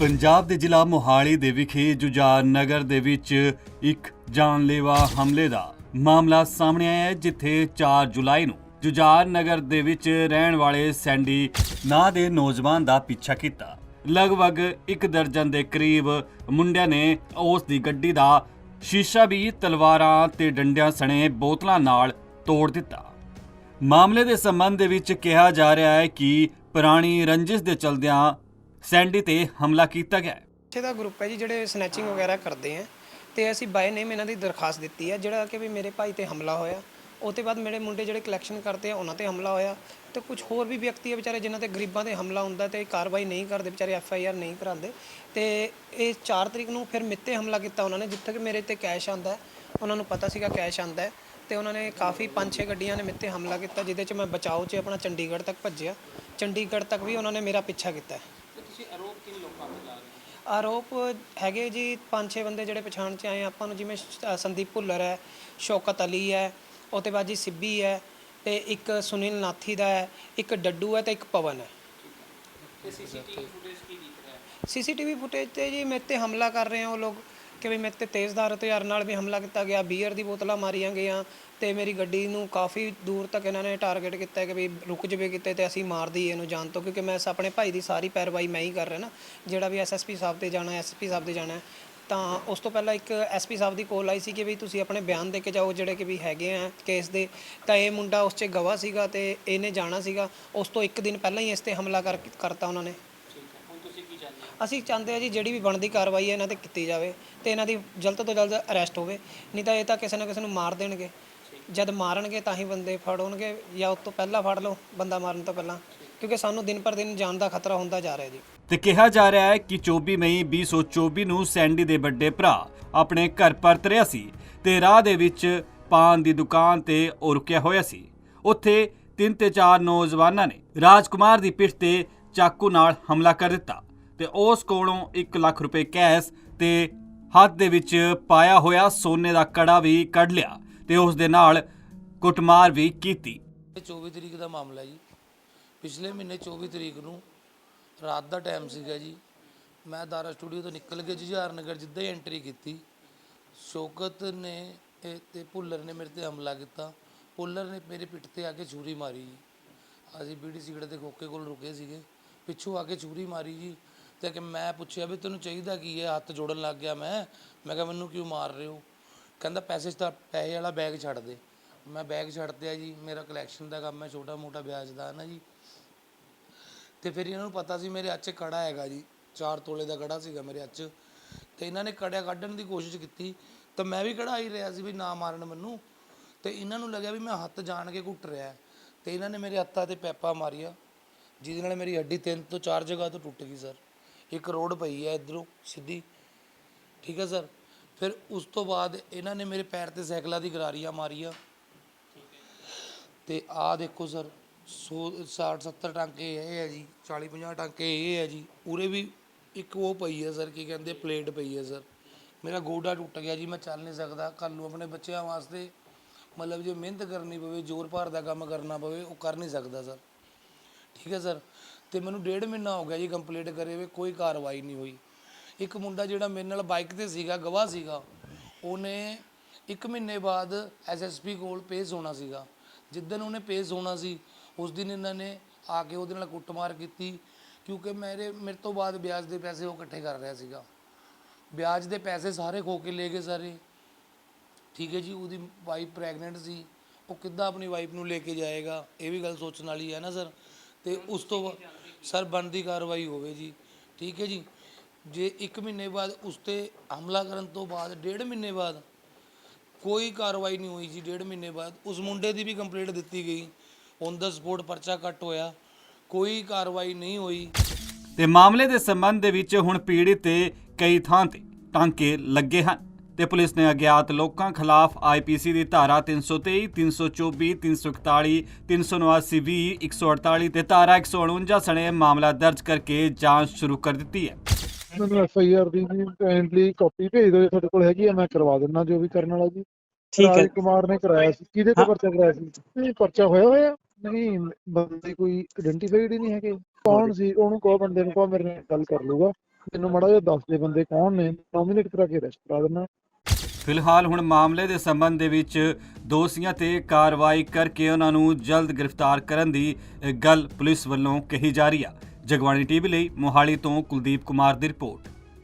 ਪੰਜਾਬ ਦੇ ਜ਼ਿਲ੍ਹਾ ਮੋਹਾਲੀ ਦੇ ਵਿਖੇ ਜੁਝਾਰ ਨਗਰ ਦੇ ਵਿੱਚ ਇੱਕ ਜਾਨਲੇਵਾ ਹਮਲੇ ਦਾ ਮਾਮਲਾ ਸਾਹਮਣੇ ਆਇਆ ਹੈ, ਜਿੱਥੇ 4 ਜੁਲਾਈ ਨੂੰ ਜੁਝਾਰ ਨਗਰ ਦੇ ਵਿੱਚ ਰਹਿਣ ਵਾਲੇ ਸੈਂਡੀ ਨਾਂ ਦੇ ਨੌਜਵਾਨ ਦਾ ਪਿੱਛਾ ਕੀਤਾ। ਲਗਭਗ ਇੱਕ ਦਰਜਨ ਦੇ ਕਰੀਬ ਮੁੰਡਿਆਂ ਨੇ ਉਸ ਦੀ ਗੱਡੀ ਦਾ ਸ਼ੀਸ਼ਾ ਵੀ ਤਲਵਾਰਾਂ ਤੇ ਡੰਡਿਆਂ ਸਣੇ ਬੋਤਲਾਂ ਨਾਲ ਤੋੜ ਦਿੱਤਾ। ਮਾਮਲੇ ਦੇ ਸੰਬੰਧ ਦੇ ਵਿੱਚ ਕਿਹਾ ਜਾ ਰਿਹਾ ਹੈ ਕਿ ਪੁਰਾਣੀ ਰੰਜਿਸ਼ ਦੇ ਚਲਦਿਆਂ ਸੈਂਡੀ ਤੇ ਹਮਲਾ ਕੀਤਾ ਗਿਆ ਹੈ। ਇੱਥੇ ਦਾ ਗਰੁੱਪ ਹੈ ਜੀ, ਜਿਹੜੇ ਸਨੈਚਿੰਗ ਵਗੈਰਾ ਕਰਦੇ ਆ ਤੇ ਅਸੀਂ ਬਾਏ ਨੇਮ ਇਹਨਾਂ ਦੀ ਦਰਖਾਸਤ ਦਿੱਤੀ ਹੈ ਜਿਹੜਾ ਕਿ ਵੀ ਮੇਰੇ ਭਾਈ ਤੇ ਹਮਲਾ ਹੋਇਆ। ਉਹ ਤੋਂ ਬਾਅਦ ਮੇਰੇ ਮੁੰਡੇ ਜਿਹੜੇ ਕਲੈਕਸ਼ਨ ਕਰਦੇ ਆ, ਉਹਨਾਂ ਤੇ ਹਮਲਾ ਹੋਇਆ। ਤੇ ਕੁਝ ਹੋਰ ਵੀ ਵਿਅਕਤੀ ਆ ਵਿਚਾਰੇ ਜਿਨ੍ਹਾਂ ਤੇ ਗਰੀਬਾਂ ਤੇ ਹਮਲਾ ਹੁੰਦਾ ਤੇ ਕਾਰਵਾਈ ਨਹੀਂ ਕਰਦੇ, ਵਿਚਾਰੇ ਐਫ ਆਈ ਆਰ ਨਹੀਂ ਕਰਾਉਂਦੇ। ਤੇ ਇਹ 4 ਤਰੀਕ ਨੂੰ ਫਿਰ ਮਿੱਤੇ ਹਮਲਾ ਕੀਤਾ ਉਹਨਾਂ ਨੇ, ਜਿੱਥੇ ਕਿ ਮੇਰੇ ਤੇ ਕੈਸ਼ ਆਂਦਾ ਉਹਨਾਂ ਨੂੰ ਪਤਾ ਸੀਗਾ ਕੈਸ਼ ਆਂਦਾ ਹੈ ਤੇ ਉਹਨਾਂ ਨੇ ਕਾਫੀ 5-6 ਗੱਡੀਆਂ ਨੇ ਮਿੱਤੇ ਹਮਲਾ ਕੀਤਾ, ਜਿਹਦੇ 'ਚ ਮੈਂ ਬਚਾਓ 'ਚ ਆਪਣਾ ਚੰਡੀਗੜ੍ਹ ਤੱਕ ਭੱਜਿਆ। ਚੰਡੀਗੜ੍ਹ ਤੱਕ ਵੀ ਉਹਨਾਂ ਨੇ ਮੇਰਾ ਪਿੱਛਾ ਕੀਤਾ ਹੈ। ਆਰੋਪ ਹੈਗੇ ਜੀ ਪੰਜ ਛੇ ਬੰਦੇ ਜਿਹੜੇ ਪਛਾਣ ਚ ਆਏ ਆ। ਆਪਾਂ ਨੂੰ ਜਿਵੇਂ ਸ਼- ਅ, ਸੰਦੀਪ ਭੁੱਲਰ ਹੈ ਸ਼ੌਕਤ ਅਲੀ ਹੈ ਉਹ ਤੋਂ ਬਾਅਦ ਜੀ ਸਿੱਬੀ ਹੈ ਤੇ ਇੱਕ ਸੁਨੀਲ ਨਾਥੀ ਦਾ ਹੈ ਇੱਕ ਡੱਡੂ ਹੈ ਤੇ ਇੱਕ ਪਵਨ ਹੈ? ਸੀਸੀਟੀਵੀ ਫੁਟੇਜ ਤੇ ਜੀ ਮੇਰੇ ਤੇ ਹਮਲਾ ਕਰ ਰਹੇ ਆ ਉਹ ਲੋਕ। ਕਿ ਵੀ ਮੇਰੇ ਤੇ ਤੇਜ਼ਧਾਰ ਹਥਿਆਰ ਨਾਲ ਵੀ ਹਮਲਾ ਕੀਤਾ ਗਿਆ ਬੀਅਰ ਦੀ ਬੋਤਲਾਂ ਮਾਰੀਆਂ ਗਈਆਂ ਤੇ ਮੇਰੀ ਗੱਡੀ ਨੂੰ ਕਾਫੀ ਦੂਰ ਤੱਕ ਇਹਨਾਂ ਨੇ ਟਾਰਗੇਟ ਕੀਤਾ ਕਿ ਵੀ ਰੁਕ ਜਵੇ ਕਿਤੇ ਤੇ ਅਸੀਂ ਮਾਰ ਦਈਏ ਇਹਨੂੰ ਜਾਣ ਤੋਂ, ਕਿਉਂਕਿ ਮੈਂ ਆਪਣੇ ਭਾਈ ਦੀ ਸਾਰੀ ਪੈਰਵਾਈ ਮੈਂ ਹੀ ਕਰ ਰਿਹਾ ਨਾ, ਜਿਹੜਾ ਵੀ ਐਸਐਸਪੀ ਸਾਹਿਬ ਤੇ ਜਾਣਾ ਐਸਪੀ ਸਾਹਿਬ ਤੇ ਜਾਣਾ ਤਾਂ ਉਸ ਤੋਂ ਪਹਿਲਾਂ ਇੱਕ ਐਸਪੀ ਸਾਹਿਬ ਦੀ ਕੋਲ ਆਈ ਸੀ ਕਿ ਵੀ ਤੁਸੀਂ ਆਪਣੇ ਬਿਆਨ ਦੇ ਕੇ ਜਾਓ ਜਿਹੜੇ ਕਿ ਵੀ ਹੈਗੇ ਆ ਕੇਸ ਦੇ। ਤਾਂ ਇਹ ਮੁੰਡਾ ਉਸ 'ਚ ਗਵਾਹ ਸੀਗਾ ਤੇ ਇਹਨੇ ਜਾਣਾ ਸੀਗਾ। ਉਸ ਤੋਂ ਇੱਕ ਦਿਨ ਪਹਿਲਾਂ ਹੀ ਇਸ ਤੇ ਹਮਲਾ ਕਰ, ਕਰਤਾ ਉਹਨਾਂ ਨੇ। ਅਸੀਂ ਚਾਹੁੰਦੇ ਆ ਜੀ ਜਿਹੜੀ ਵੀ ਬਣਦੀ ਕਾਰਵਾਈ ਹੈ ਇਹਨਾਂ ਤੇ ਕੀਤੀ ਜਾਵੇ ਤੇ ਇਹਨਾਂ ਦੀ ਜਲਦ ਤੋਂ ਜਲਦ ਅਰੈਸਟ ਹੋਵੇ, ਨਹੀਂ ਤਾਂ ਇਹ ਤਾਂ ਕਿਸੇ ਨਾ ਕਿਸੇ ਨੂੰ ਮਾਰ ਦੇਣਗੇ। ਜਦ ਮਾਰਨਗੇ ਤਾਂ ਹੀ ਬੰਦੇ ਫੜੋਣਗੇ ਜਾਂ ਉਸ ਤੋਂ ਪਹਿਲਾਂ ਫੜ ਲਓ ਬੰਦਾ ਮਾਰਨ ਤੋਂ ਪਹਿਲਾਂ, ਕਿਉਂਕਿ ਸਾਨੂੰ ਦਿਨ ਪਰ ਦਿਨ ਜਾਨ ਦਾ ਖਤਰਾ ਹੁੰਦਾ ਜਾ ਰਿਹਾ ਜੀ। ਤੇ ਕਿਹਾ ਜਾ ਰਿਹਾ ਹੈ ਕਿ 24 ਮਈ 2024 ਨੂੰ ਸੈਂਡੀ ਦੇ ਵੱਡੇ ਭਰਾ ਆਪਣੇ ਘਰ ਪਰਤ ਰਿਹਾ ਸੀ ਤੇ ਰਾਹ ਦੇ ਵਿੱਚ ਪਾਨ ਦੀ ਦੁਕਾਨ ਤੇ ਉਹ ਰੁਕਿਆ ਹੋਇਆ ਸੀ। ਉੱਥੇ ਤਿੰਨ ਤੇ ਚਾਰ ਨੌਜਵਾਨਾਂ ਨੇ ਰਾਜਕੁਮਾਰ ਦੀ ਪਿੱਠ ਤੇ ਚਾਕੂ ਨਾਲ ਹਮਲਾ ਕਰ ਦਿੱਤਾ। ਤੇ ਉਸ ਕੋਲੋਂ 1 ਲੱਖ ਰੁਪਏ ਕੈਸ਼ ਤੇ ਹੱਥ ਦੇ ਵਿੱਚ ਪਾਇਆ ਹੋਇਆ ਸੋਨੇ ਦਾ ਕੜਾ ਵੀ ਕੱਢ ਲਿਆ ਤੇ ਉਸ ਦੇ ਨਾਲ ਕੁੱਟਮਾਰ ਵੀ ਕੀਤੀ। ਇਹ 24 ਤਰੀਕ ਦਾ ਮਾਮਲਾ ਜੀ। ਪਿਛਲੇ ਮਹੀਨੇ 24 ਤਰੀਕ ਨੂੰ ਰਾਤ ਦਾ ਟਾਈਮ ਸੀਗਾ ਜੀ। ਮੈਂ ਦਾਰਾ ਸਟੂਡੀਓ ਤੋਂ ਨਿਕਲ ਕੇ ਜੁਝਾਰ ਨਗਰ ਜਿੱਦਾਂ ਹੀ ਐਂਟਰੀ ਕੀਤੀ, ਸ਼ੌਕਤ ਨੇ ਇਹ ਤੇ ਭੁੱਲਰ ਨੇ ਮੇਰੇ ਤੇ ਹਮਲਾ ਕੀਤਾ। ਭੁੱਲਰ ਨੇ ਮੇਰੇ ਪਿੱਠ ਤੇ ਆ ਕੇ ਛੁਰੀ ਮਾਰੀ ਜੀ। ਅਸੀਂ ਬੀੜੀ ਸਿਗਰਟ ਦੇ ਖੋਕੇ ਕੋਲ ਰੁਕੇ ਸੀਗੇ। ਪਿੱਛੋਂ ਆ ਕੇ ਛੁਰੀ ਮਾਰੀ ਜੀ। ਤੇ ਕਿ ਮੈਂ ਪੁੱਛਿਆ ਵੀ ਤੈਨੂੰ ਚਾਹੀਦਾ ਕੀ ਹੈ? ਹੱਥ ਜੋੜਨ ਲੱਗ ਗਿਆ ਮੈਂ। ਮੈਂ ਕਿਹਾ, ਮੈਨੂੰ ਕਿਉਂ ਮਾਰ ਰਹੇ ਹੋ? ਕਹਿੰਦਾ, ਪੈਸੇ 'ਚ ਤਾਂ ਪੈਸੇ ਵਾਲਾ ਬੈਗ ਛੱਡ ਦੇ। ਮੈਂ ਬੈਗ ਛੱਡ ਦਿਆ ਜੀ। ਮੇਰਾ ਕਲੈਕਸ਼ਨ ਦਾ ਕੰਮ ਹੈ ਛੋਟਾ ਮੋਟਾ ਵਿਆਜ ਦਾ ਨਾ ਜੀ। ਤੇ ਫਿਰ ਇਹਨਾਂ ਨੂੰ ਪਤਾ ਸੀ, ਮੇਰੇ ਹੱਥ 'ਚ ਕੜਾ ਹੈਗਾ ਜੀ। 4 ਤੋਲੇ ਦਾ ਕੜਾ ਸੀਗਾ ਮੇਰੇ ਹੱਥ 'ਚ। ਤੇ ਇਹਨਾਂ ਨੇ ਕੜਿਆ ਕੱਢਣ ਦੀ ਕੋਸ਼ਿਸ਼ ਕੀਤੀ। ਤਾਂ ਮੈਂ ਵੀ ਕਢਾ ਹੀ ਰਿਹਾ ਸੀ ਵੀ ਨਾ ਮਾਰਨ ਮੈਨੂੰ। ਤੇ ਇਹਨਾਂ ਨੂੰ ਲੱਗਿਆ ਵੀ ਮੈਂ ਹੱਥ ਜਾਣ ਕੇ ਘੁੱਟ ਰਿਹਾ। ਤੇ ਇਹਨਾਂ ਨੇ ਮੇਰੇ ਹੱਥਾਂ ਤੇ ਪੈਪਾ ਮਾਰੀਆਂ, ਜਿਹਦੇ ਨਾਲ ਮੇਰੀ ਹੱਡੀ ਤਿੰਨ ਤੋਂ ਚਾਰ ਜਗ੍ਹਾ ਤੋਂ ਟੁੱਟ ਗਈ, ਸਰ। ਇੱਕ ਰੋਡ ਪਈ ਹੈ ਇਧਰੋਂ ਸਿੱਧੀ। ਠੀਕ ਹੈ ਸਰ? ਫਿਰ ਉਸ ਤੋਂ ਬਾਅਦ ਇਹਨਾਂ ਨੇ ਮੇਰੇ ਪੈਰ ਤੇ ਸਾਈਕਲਾਂ ਦੀ ਗਰਾਰੀਆਂ ਮਾਰੀਆਂ। ਤੇ ਆਹ ਦੇਖੋ ਸਰ 100 60 70 ਟਾਂਕੇ ਇਹ ਹੈ ਜੀ 40 50 ਟਾਂਕੇ ਇਹ ਹੈ ਜੀ, ਉਰੇ ਵੀ ਇੱਕ ਉਹ ਪਈ ਹੈ ਸਰ, ਕੀ ਕਹਿੰਦੇ ਪਲੇਟ ਪਈ ਹੈ ਸਰ। ਮੇਰਾ ਗੋਡਾ ਟੁੱਟ ਗਿਆ ਜੀ, ਮੈਂ ਚੱਲ ਨਹੀਂ ਸਕਦਾ ਕੱਲ ਨੂੰ ਆਪਣੇ ਬੱਚਿਆਂ ਵਾਸਤੇ ਮਤਲਬ ਜੇ ਮਿਹਨਤ ਕਰਨੀ ਪਵੇ ਜ਼ੋਰ ਭਾਰ ਦਾ ਕੰਮ ਕਰਨਾ ਪਵੇ, ਉਹ ਕਰ ਨਹੀਂ ਸਕਦਾ ਸਰ। ਠੀਕ ਹੈ ਸਰ? ਤੇ ਮੈਨੂੰ ਡੇਢ ਮਹੀਨਾ ਹੋ ਗਿਆ ਜੀ ਕੰਪਲੀਟ ਕਰੇ ਹੋਏ, ਕੋਈ ਕਾਰਵਾਈ ਨਹੀਂ ਹੋਈ। ਇੱਕ ਮੁੰਡਾ ਜਿਹੜਾ ਮੇਰੇ ਨਾਲ ਬਾਈਕ ਤੇ ਸੀਗਾ, ਗਵਾਹ ਸੀਗਾ, ਉਹਨੇ ਇੱਕ ਮਹੀਨੇ ਬਾਅਦ ਐਸਐਸਪੀ ਕੋਲ ਪੇਸ਼ ਹੋਣਾ ਸੀਗਾ। ਜਿੱਦਨ ਉਹਨੇ ਪੇਸ਼ ਹੋਣਾ ਸੀ, ਉਸ ਦਿਨ ਇਹਨਾਂ ਨੇ ਆ ਕੇ ਉਹਦੇ ਨਾਲ ਕੁੱਟਮਾਰ ਕੀਤੀ, ਕਿਉਂਕਿ ਮੇਰੇ ਮੇਰੇ ਤੋਂ ਬਾਅਦ ਵਿਆਜ ਦੇ ਪੈਸੇ ਉਹ ਇਕੱਠੇ ਕਰ ਰਿਹਾ ਸੀਗਾ। ਵਿਆਜ ਦੇ ਪੈਸੇ ਸਾਰੇ ਖੋ ਕੇ ਲੈ ਗਏ ਸਾਰੇ। ਠੀਕ ਹੈ ਜੀ, ਉਹਦੀ ਵਾਈਫ ਪ੍ਰੈਗਨੈਂਟ ਸੀ। ਉਹ ਕਿੱਦਾਂ ਆਪਣੀ ਵਾਈਫ ਨੂੰ ਲੈ ਕੇ ਜਾਏਗਾ, ਇਹ ਵੀ ਗੱਲ ਸੋਚਣ ਵਾਲੀ ਹੈ ਨਾ ਸਰ ਤੇ ਉਸ ਤੋਂ ਬਾ- ਸਰ ਬਣਦੀ ਕਾਰਵਾਈ ਹੋਵੇ ਜੀ, ਠੀਕ ਹੈ ਜੀ। ਜੇ 1 ਮਹੀਨੇ ਬਾਅਦ ਉਸ ਤੇ ਹਮਲਾ ਕਰਨ ਤੋਂ ਬਾਅਦ, ਡੇਢ ਮਹੀਨੇ ਬਾਅਦ ਕੋਈ ਕਾਰਵਾਈ ਨਹੀਂ ਹੋਈ ਜੀ, ਡੇਢ ਮਹੀਨੇ ਬਾਅਦ, ਉਸ ਮੁੰਡੇ ਦੀ ਵੀ ਕੰਪਲੇਂਟ ਦਿੱਤੀ ਗਈ। ਔਨ ਦਾ ਸਪੋਰਟ ਪਰਚਾ ਕੱਟ ਹੋਇਆ, ਕੋਈ ਕਾਰਵਾਈ ਨਹੀਂ ਹੋਈ। ਤੇ ਮਾਮਲੇ ਦੇ ਸੰਬੰਧ ਦੇ ਵਿੱਚ ਹੁਣ ਪੀੜਿਤ ਤੇ ਕਈ ਥਾਂ ਤੇ ਟਾਂਕੇ ਲੱਗੇ ਹਨ। ਤੇ ਪੁਲਿਸ ਨੇ ਅਗਿਆਤ ਲੋਕਾਂ ਖਿਲਾਫ ਆਈਪੀਸੀ ਦੀ ਧਾਰਾ 323 324 341 379 20 148 ਤੇ ਧਾਰਾ 149 ਸਣੇ ਮਾਮਲਾ ਦਰਜ ਕਰਕੇ ਜਾਂਚ ਸ਼ੁਰੂ ਕਰ ਦਿੱਤੀ ਹੈ। ਮੈਨੂੰ ਐਫ ਆਈ ਆਰ ਦੀ ਜੀ ਕਾਈਂਡਲੀ ਕਾਪੀ ਭੇਜ ਦਿਓ ਜੇ ਤੁਹਾਡੇ ਕੋਲ ਹੈਗੀ ਆ ਮੈਂ ਕਰਵਾ ਦਿੰਦਾ ਜੋ ਵੀ ਕਰਨ ਵਾਲਾ ਜੀ। ਠੀਕ ਹੈ। ਕੁਮਾਰ ਨੇ ਕਰਾਇਆ ਸੀ। ਕਿਹਦੇ ਤੇ। ਪਰਚਾ ਕਰਾਇਆ ਸੀ? ਇਹ ਪਰਚਾ ਹੋਇਆ ਹੋਇਆ। ਨਹੀਂ ਬੰਦੇ ਕੋਈ ਆਇਡੈਂਟੀਫਾਈਡ ਹੀ ਨਹੀਂ ਹੈਗੇ। ਕੌਣ ਸੀ? ਉਹਨੂੰ ਕਹੋ ਬੰਦੇ ਨੂੰ ਕਹੋ ਮੇਰੇ ਨਾਲ ਗੱਲ ਕਰ ਲੂਗਾ ਮੈਨੂੰ ਮਾੜਾ ਜਿਹਾ ਦੱਸ ਦੇ ਬੰਦੇ ਕੌਣ ਨੇ। ਨੋਮੀਨੇਟ ਕਰਾ ਕੇ ਅਰੈਸਟ ਕਰਾ ਦੇਣਾ ਫਿਲਹਾਲ ਹੁਣ ਮਾਮਲੇ ਦੇ ਸੰਬੰਧ ਦੇ ਵਿੱਚ ਦੋਸ਼ੀਆਂ ਤੇ ਕਾਰਵਾਈ ਕਰਕੇ ਉਹਨਾਂ ਨੂੰ ਜਲਦ ਗ੍ਰਿਫਤਾਰ ਕਰਨ ਦੀ ਗੱਲ ਪੁਲਿਸ ਵੱਲੋਂ ਕਹੀ ਜਾ ਰਹੀ ਆ। ਜਗਬਾਣੀ ਟੀਵੀ ਲਈ ਮੋਹਾਲੀ ਤੋਂ ਕੁਲਦੀਪ ਕੁਮਾਰ ਦੀ ਰਿਪੋਰਟ।